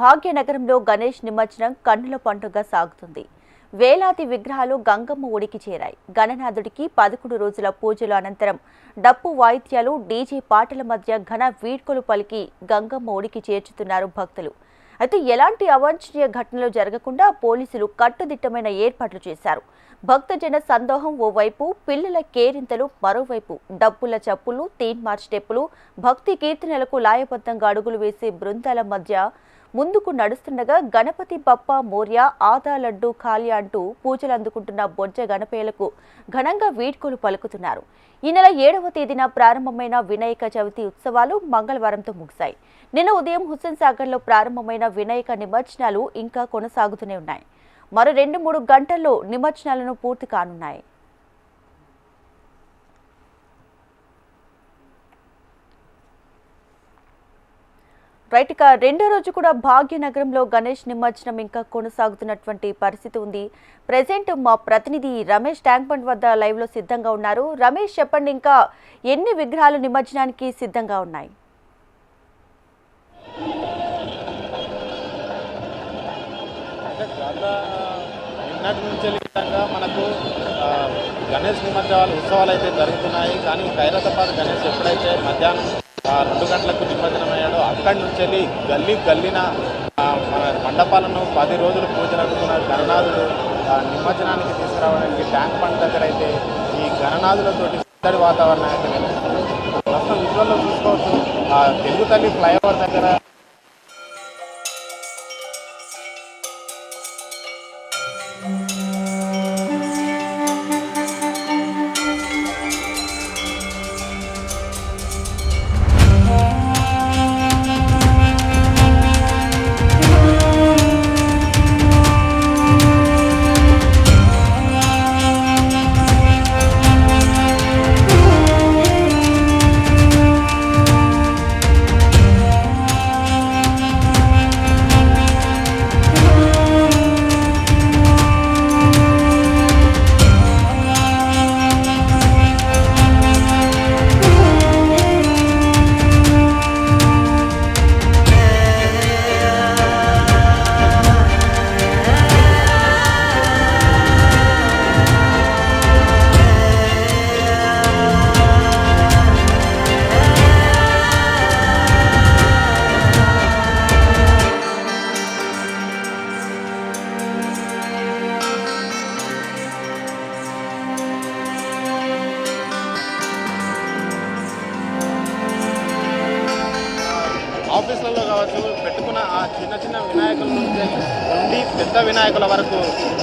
భాగ్యనగరంలో గణేష్ నిమజ్జనం కన్నుల పండుగ సాగుతుంది. వేలాది విగ్రహాలు గంగమ్మ ఒడికి చేరాయి. గణనాథుడికి పదకొండు రోజుల పూజల అనంతరం డప్పు వాయిద్యాలు డీజే పాటల మధ్య ఘన వీడ్కోలు పలికి గంగమ్మ ఒడికి చేర్చుతున్నారు భక్తులు. అయితే ఎలాంటి అవాంఛనీయ ఘటనలు జరగకుండా పోలీసులు కట్టుదిట్టమైన ఏర్పాట్లు చేశారు. భక్తజన సందోహం ఓవైపు పిల్లల కేరింతలు మరోవైపు. డప్పుల చప్పులు తీన్ మార్చ్ స్టెప్పులు భక్తి కీర్తనలకు లాయబద్ధంగా అడుగులు వేసే బృందాల మధ్య ముందుకు నడుస్తుండగా గణపతి బప్ప మోర్య ఆదా లడ్డు ఖాళీ అంటూ పూజలు అందుకుంటున్న బొజ్జ గణపేలకు ఘనంగా వీడ్కోలు పలుకుతున్నారు. ఈ నెల ఏడవ తేదీన ప్రారంభమైన వినాయక చవితి ఉత్సవాలు మంగళవారంతో ముగిశాయి. నిన్న ఉదయం హుస్సేన్ సాగర్లో ప్రారంభమైన వినాయక నిమజ్జనాలు ఇంకా కొనసాగుతూనే ఉన్నాయి. మరో రెండు మూడు గంటల్లో నిమజ్జనాలను పూర్తి కానున్నాయి. రైట్ ఇక రెండో రోజు కూడా భాగ్యనగరంలో గణేష్ నిమజ్జనం ఇంకా కొనసాగుతున్నటువంటి పరిస్థితి ఉంది. ప్రజెంట్ మా ప్రతినిధి రమేష్ ట్యాంక్ బండ్ వద్ద లైవ్లో సిద్ధంగా ఉన్నారు. రమేష్ చెప్పండి ఇంకా ఎన్ని విగ్రహాలు నిమజ్జనానికి సిద్ధంగా ఉన్నాయి? నిన్నటి నుంచి మనకు గణేష్ నిమజ్జనాలు ఉత్సవాలు అయితే జరుగుతున్నాయి. కానీ ఖైరతాబాద్ గణేష్ ఎప్పుడైతే మధ్యాహ్నం రెండు గంటలకు నిమజ్జనం అయ్యాడో. అక్కడి నుంచి వెళ్ళి గల్లీ గల్లిన మన మండపాలను పది రోజులు పూజలకున్న గణనాథుడు ఆ, నిమజ్జనానికి తీసుకురావడానికి ట్యాంక్ పంట దగ్గర అయితే ఈ గణనాథులతోటి ఇత్తడి వాతావరణం అయితే మొత్తం విజువల్లో చూసుకోవచ్చు. ఆ, తెలుగు తల్లి ఫ్లైఓవర్ దగ్గర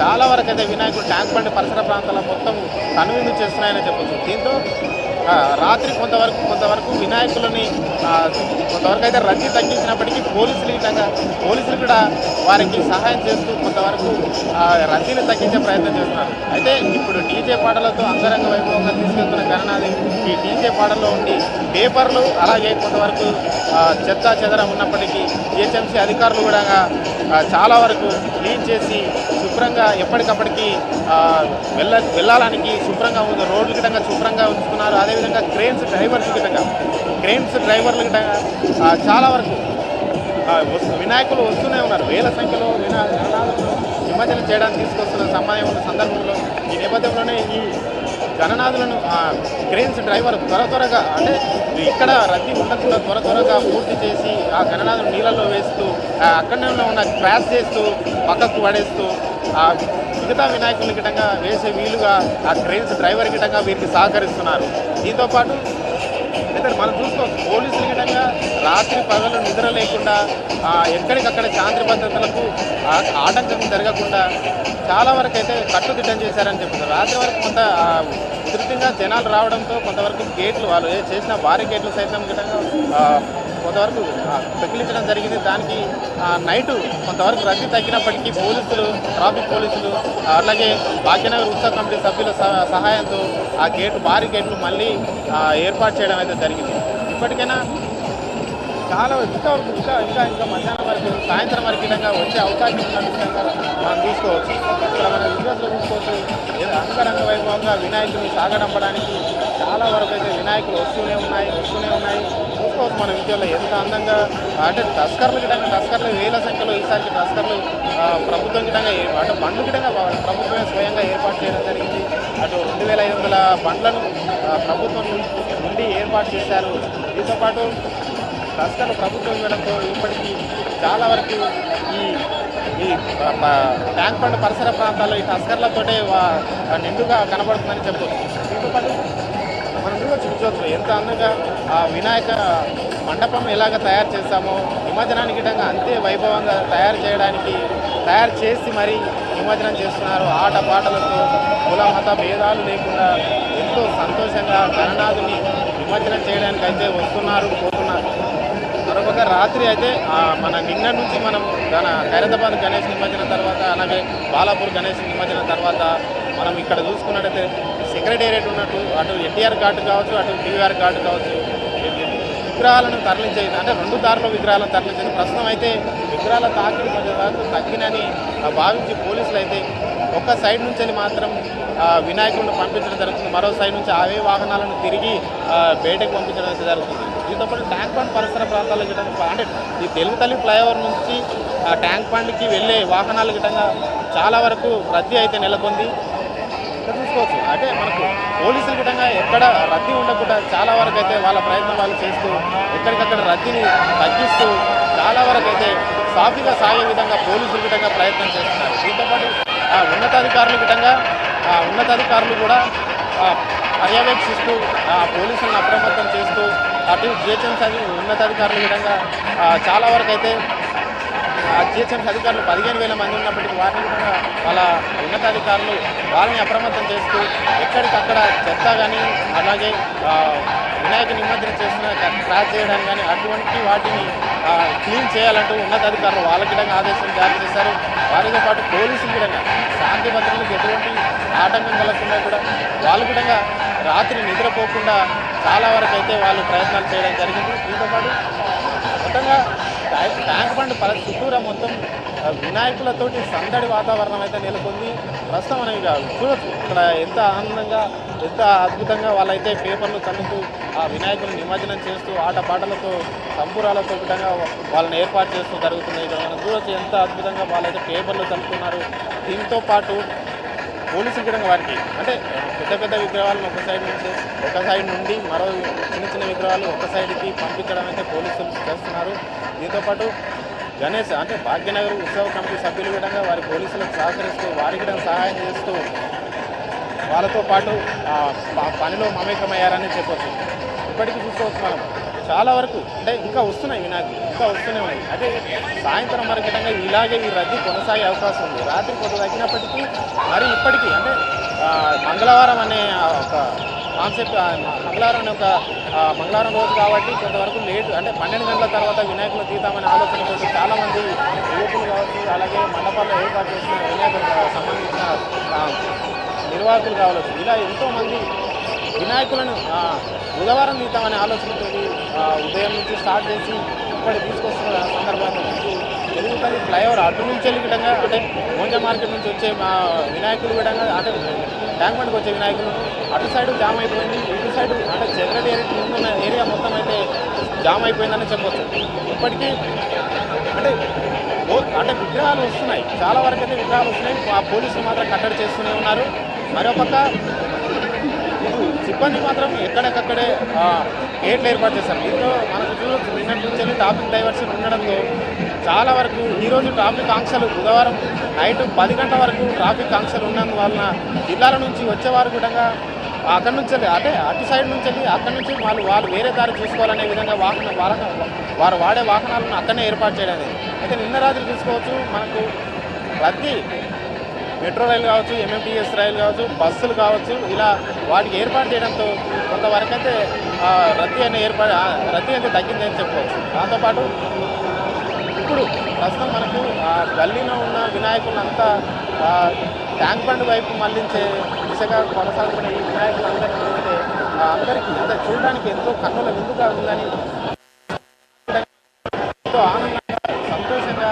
చాలా వరకు అయితే వినాయకుడు ట్యాంక్ బండి పరిసర ప్రాంతాల మొత్తం కనువిందు చేస్తున్నాయని చెప్పొచ్చు. దీంతో రాత్రి కొంతవరకు కొంతవరకు వినాయకులని కొంతవరకు అయితే రద్దీ తగ్గించినప్పటికీ పోలీసులు విధంగా పోలీసులు కూడా వారికి సహాయం చేస్తూ కొంతవరకు రద్దీని తగ్గించే ప్రయత్నం చేస్తున్నారు. అయితే ఇప్పుడు డీజే పాటలతో అంగరంగ వైభవంగా తీసుకెళ్తున్న గణనాది ఈ డీజే పాటల్లో ఉండి పేపర్లు అలాగే కొంతవరకు చెత్త చెదరం ఉన్నప్పటికీ జిహెచ్ఎంసీ అధికారులు కూడా చాలా వరకు క్లీన్ చేసి శుభ్రంగా ఎప్పటికప్పటికి వెళ్ళ వెళ్ళాలని శుభ్రంగా ఉంది. రోడ్లు గిటంగా శుభ్రంగా ఉంచుతున్నారు. అదేవిధంగా క్రేన్స్ డ్రైవర్స్ గిటంగా క్రేన్స్ డ్రైవర్లు గిటంగా చాలా వరకు వినాయకులు వస్తూనే ఉన్నారు. వేల సంఖ్యలో వినా నిమజ్జనం చేయడానికి తీసుకొస్తున్న సమయం ఉన్న సందర్భంలో ఈ నేపథ్యంలోనే ఈ గణనాథులను క్రేన్స్ డ్రైవర్ త్వర త్వరగా అంటే ఇక్కడ రద్దీ ఉండకుండా త్వర త్వరగా పూర్తి చేసి ఆ గణనాథులు నీళ్ళలో వేస్తూ అక్కడనే ఉన్న క్రాష్ చేస్తూ పక్కకు పడేస్తూ ఆ మిగతా వినాయకుల గిటంగా వేసే వీలుగా ఆ క్రేన్స్ డ్రైవర్ గిటంగా వీరికి సహకరిస్తున్నారు. దీంతో పాటు అయితే మనం చూసుకోవచ్చు పోలీసుల గిటంగా రాత్రి పగలు నిద్ర లేకుండా ఎక్కడికక్కడ శాంతి భద్రతలకు ఆటంకం జరగకుండా చాలా వరకు అయితే కట్టుదిట్టం చేశారని చెప్తున్నారు రాత్రి వరకు కొంత ఉధృతంగా జనాలు రావడంతో కొంతవరకు గేట్లు వాళ్ళు చేసిన భారీ గేట్లు సైతం కొంతవరకు పెకిలించడం జరిగింది. దానికి నైటు కొంతవరకు రద్దీ తగ్గినప్పటికీ పోలీసులు ట్రాఫిక్ పోలీసులు అలాగే భాగ్యనగర్ ఉత్సవ కమిటీ సభ్యుల సహ- సహాయంతో ఆ గేటు భారీ గేట్లు మళ్ళీ ఏర్పాటు చేయడం అయితే జరిగింది. ఇప్పటికైనా చాలా ఇంకా ఇంకా ఇంకా ఇంకా మధ్యాహ్నం వరకు సాయంత్రం వరకు విధంగా వచ్చే అవకాశం ఉన్న విధంగా మనం చూసుకోవచ్చు ఇక్కడ మన విజువల్స్లో చూసుకోవచ్చు ఏదో అంగరంగ వైభవంగా వినాయకుడిని సాగడంపడానికి చాలా వరకు అయితే వినాయకులు వస్తూనే ఉన్నాయి వస్తూనే ఉన్నాయి. చూసుకోవచ్చు మన విద్యలో ఎంత అందంగా అంటే టస్కర్లు గిటంగా తస్కర్లు వేల సంఖ్యలో ఈసారి టస్కర్లు ప్రభుత్వం గిటంగా అంటే బండ్లు గిటంగా ప్రభుత్వమే స్వయంగా ఏర్పాటు చేయడం జరిగింది. అటు రెండు వేల ఐదు వందల బండ్లను ప్రభుత్వం నుండి ఏర్పాటు చేశారు. దీంతో పాటు టస్కర్లు ప్రభుత్వం ఇవ్వడంతో ఇప్పటికీ చాలా వరకు ఈ ఈ ట్యాంక్ బండ్ పరిసర ప్రాంతాల్లో ఈ టస్కర్లతోటే నిండుగా కనబడుతుందని చెప్పవచ్చు మనం చూడవచ్చు చూసుకోవచ్చు ఎంత అందంగా ఆ వినాయక మండపం ఎలాగ తయారు చేస్తామో నిమజ్జనానికి విధంగా అంతే వైభవంగా తయారు చేయడానికి తయారు చేసి మరీ నిమజ్జనం చేస్తున్నారు. ఆట పాటలతో కుల మత భేదాలు లేకుండా ఎంతో సంతోషంగా గణనాథుని నిమజ్జనం చేయడానికి అయితే వస్తున్నారు. ఒక రాత్రి అయితే మన నిన్న నుంచి మనం మన ఖైరతాబాద్ గణేష్ నిమజ్జనం తర్వాత అలాగే బాలాపూర్ గణేష్ నిమజ్జనం తర్వాత మనం ఇక్కడ చూసుకున్నట్టయితే సెక్రటేరియట్ ఉన్నట్టు అటు ఎన్టీఆర్ ఘాట్ కావచ్చు అటు టీవీఆర్ ఘాట్ కావచ్చు విగ్రహాలను తరలించేది అంటే రెండు దారిలో విగ్రహాలను తరలించేది ప్రస్తుతం అయితే విగ్రహాల తాకిడి కొంచెం వరకు తగ్గినని ఆ, భావించి పోలీసులు అయితే ఒక్క సైడ్ నుంచి మాత్రం వినాయకుడిని పంపించడం జరుగుతుంది. మరో సైడ్ నుంచి అవే వాహనాలను తిరిగి బయటకు పంపించడం జరుగుతుంది. దీంతో పాటు ట్యాంక్ బండ్ పరిసర ప్రాంతాల్లో గిటంగా అంటే ఈ తెలుగు తల్లి ఫ్లైఓవర్ నుంచి ఆ ట్యాంక్ బండ్కి వెళ్ళే వాహనాలు గిటంగా చాలా వరకు రద్దీ అయితే నెలకొంది. ఇక్కడ చూసుకోవచ్చు. అంటే మనకు పోలీసులు గిటంగా ఎక్కడ రద్దీ ఉండకుండా చాలా వరకు అయితే వాళ్ళ ప్రయత్నం వాళ్ళు చేస్తూ ఎక్కడికక్కడ రద్దీని తగ్గిస్తూ చాలా వరకు అయితే సాఫీగా సాగే విధంగా పోలీసులు గిటంగా ప్రయత్నం చేస్తున్నారు. దీంతో పాటు ఆ ఉన్నతాధికారులు గిటంగా ఆ ఉన్నతాధికారులు కూడా పర్యవేక్షిస్తూ ఆ పోలీసులను అప్రమత్తం చేస్తూ అటు జిహెచ్ఎంసీ ఉన్నతాధికారులు విధంగా చాలా వరకు అయితే ఆ జిహెచ్ఎంసీ అధికారులు పదిహేను వేల మంది ఉన్నప్పటికీ వారిని కూడా వాళ్ళ ఉన్నతాధికారులు వాళ్ళని అప్రమత్తం చేస్తూ ఎక్కడికక్కడ చెత్త కానీ అలాగే వినాయక నిమజ్జనం చేసిన క్రాస్ చేయడానికి కానీ అటువంటి వాటిని క్లీన్ చేయాలంటూ ఉన్నతాధికారులు వాళ్ళకి కూడా ఆదేశం జారీ చేశారు. వారితో పాటు పోలీసులు కూడా శాంతి భద్రతలకు ఎటువంటి ఆటంకం కలగకుండా కూడా వాళ్ళు కూడా రాత్రి నిద్రపోకుండా చాలా వరకు అయితే వాళ్ళు ప్రయత్నాలు చేయడం జరిగింది. దీంతో పాటు మొత్తంగా ట్యాంక్ బండ్ పల చుట్టూరా మొత్తం వినాయకులతోటి సందడి వాతావరణం అయితే నెలకొంది. ప్రస్తుతం మనం ఇక చూడొచ్చు ఇక్కడ ఎంత ఆనందంగా ఎంత అద్భుతంగా వాళ్ళైతే పేపర్లు చల్లుతూ ఆ వినాయకుని నిమజ్జనం చేస్తూ ఆటపాటలతో సంబురాలతో విధంగా వాళ్ళని ఏర్పాటు చేస్తూ జరుగుతున్నాయి. ఇక్కడ మనం చూడొచ్చు ఎంత అద్భుతంగా వాళ్ళైతే పేపర్లు చల్లుతున్నారు. దీంతో పాటు పోలీసులు కూడా వారికి. అంటే పెద్ద పెద్ద విగ్రహాలను ఒక సైడ్ నుంచి ఒక సైడ్ నుండి మరో చిన్న చిన్న విగ్రహాలు ఒక సైడ్కి పంపించడం అయితే పోలీసులు చేస్తున్నారు. దీంతో పాటు గణేష్ అంటే భాగ్యనగర్ ఉత్సవ కమిటీ సభ్యులు కూడా వారి పోలీసులకు సహకరిస్తూ వారికి కూడా సహాయం చేస్తూ వాళ్ళతో పాటు ఆ, పనిలో మమేకమయ్యారని చెప్పొచ్చు. ఇప్పటికీ చూసుకోవచ్చు మనం. చాలా వరకు అంటే ఇంకా వస్తున్నాయి వినాయకులు ఇంకా వస్తూనే ఉన్నాయి. అంటే సాయంత్రం వరకు విధంగా ఇలాగే ఈ రద్దీ కొనసాగే అవకాశం ఉంది. రాత్రి కొంత తగ్గినప్పటికీ మరి ఇప్పటికీ అంటే మంగళవారం అనే ఒక కాన్సెప్ట్ మంగళవారం అనే ఒక మంగళవారం రోజు కాబట్టి కొంతవరకు లేట్ అంటే పన్నెండు గంటల తర్వాత వినాయకులు తీద్దామనే ఆలోచనతో చాలామంది యువకులు కావచ్చు అలాగే మండపాల్లో ఏర్పాటు చేసిన వినాయకులకు సంబంధించిన నిర్వాహకులు కావచ్చు. ఇలా ఎంతోమంది వినాయకులను బుధవారం తీద్దామనే ఆలోచనతో ఉదయం నుంచి స్టార్ట్ చేసి ఇప్పటి తీసుకొస్తున్న సందర్భంగా మీకు తెలుగు తల్లి ఫ్లైఓవర్ అటు నుంచి వెళ్ళి విధంగా అంటే మోంజ మార్కెట్ నుంచి వచ్చే మా వినాయకులు విధంగా అంటే ట్యాంక్ బండ్కి వచ్చే వినాయకులు అటు సైడ్ జామ్ అయిపోయింది ఇటు సైడ్ అంటే సెక్రటేరియట్ ముందున్న ఏరియా మొత్తం అయితే జామ్ అయిపోయిందని చెప్పొచ్చు. ఇప్పటికీ అంటే అంటే విగ్రహాలు వస్తున్నాయి. చాలా వరకు అయితే విగ్రహాలు వస్తున్నాయి. ఆ పోలీసులు మాత్రం కట్టడి చేస్తూనే ఉన్నారు. మరోపక్క సిబ్బంది మాత్రం ఎక్కడికక్కడే గేట్లు ఏర్పాటు చేశారు. దీంతో మనకు చూడొచ్చు నిన్నటి నుంచి వెళ్ళి ట్రాఫిక్ డైవర్షన్ ఉండడంతో చాలా వరకు ఈరోజు ట్రాఫిక్ ఆంక్షలు బుధవారం నైట్ పది గంటల వరకు ట్రాఫిక్ ఆంక్షలు ఉన్నందువలన జిల్లాల నుంచి వచ్చేవారు కూడా అక్కడి నుంచి వెళ్ళి అంటే అటు సైడ్ నుంచి వెళ్ళి అక్కడి నుంచి వాళ్ళు వాళ్ళు వేరే దారి చూసుకోవాలనే విధంగా వాహన వాహన వారు వాడే వాహనాలను అక్కడనే ఏర్పాటు చేయడం అయితే నిన్న రాత్రి చూసుకోవచ్చు మనకు రద్దీ మెట్రో రైలు కావచ్చు ఎంఎంటీఎస్ రైలు కావచ్చు బస్సులు కావచ్చు ఇలా వాటికి ఏర్పాటు చేయడంతో కొంతవరకు అయితే ఆ, రద్దీ అనే ఏర్పాటు ఆ, రద్దీ అయితే తగ్గిందని చెప్పుకోవచ్చు. దాంతోపాటు ఇప్పుడు ప్రస్తుతం మనకు ఆ గల్లీలో ఉన్న వినాయకులంతా అంతా ట్యాంక్ బండ్ వైపు మళ్ళించే దిశగా కొనసాగుతున్న ఈ వినాయకులందరికీ చూస్తే అందరికీ అంటే చూడడానికి ఎంతో కన్నుల విందుగా ఉందని ఎంతో ఆనందంగా సంతోషంగా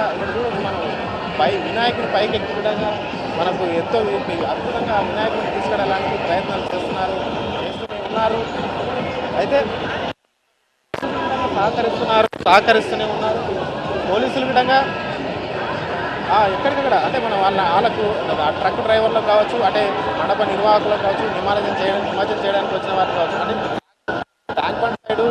మనం పై వినాయకుడి పైకి ఎక్కి మనకు ఎంతో అద్భుతంగా వినాయకుడిని తీసుకెళ్ళడానికి ప్రయత్నాలు చేస్తున్నారు చేస్తూనే ఉన్నారు. అయితే సహకరిస్తున్నారు సహకరిస్తూనే ఉన్నారు. పోలీసులు విధంగా ఆ, ఎక్కడికక్కడ అంటే మనం వాళ్ళ వాళ్ళకు ట్రక్ డ్రైవర్లకు కావచ్చు అంటే మండప నిర్వాహకులకు కావచ్చు నిమజ్జనం చేయడానికి నిమజ్జనం చేయడానికి వచ్చిన వారికి కావచ్చు అంటే ట్యాంక్ బండ్ సైడు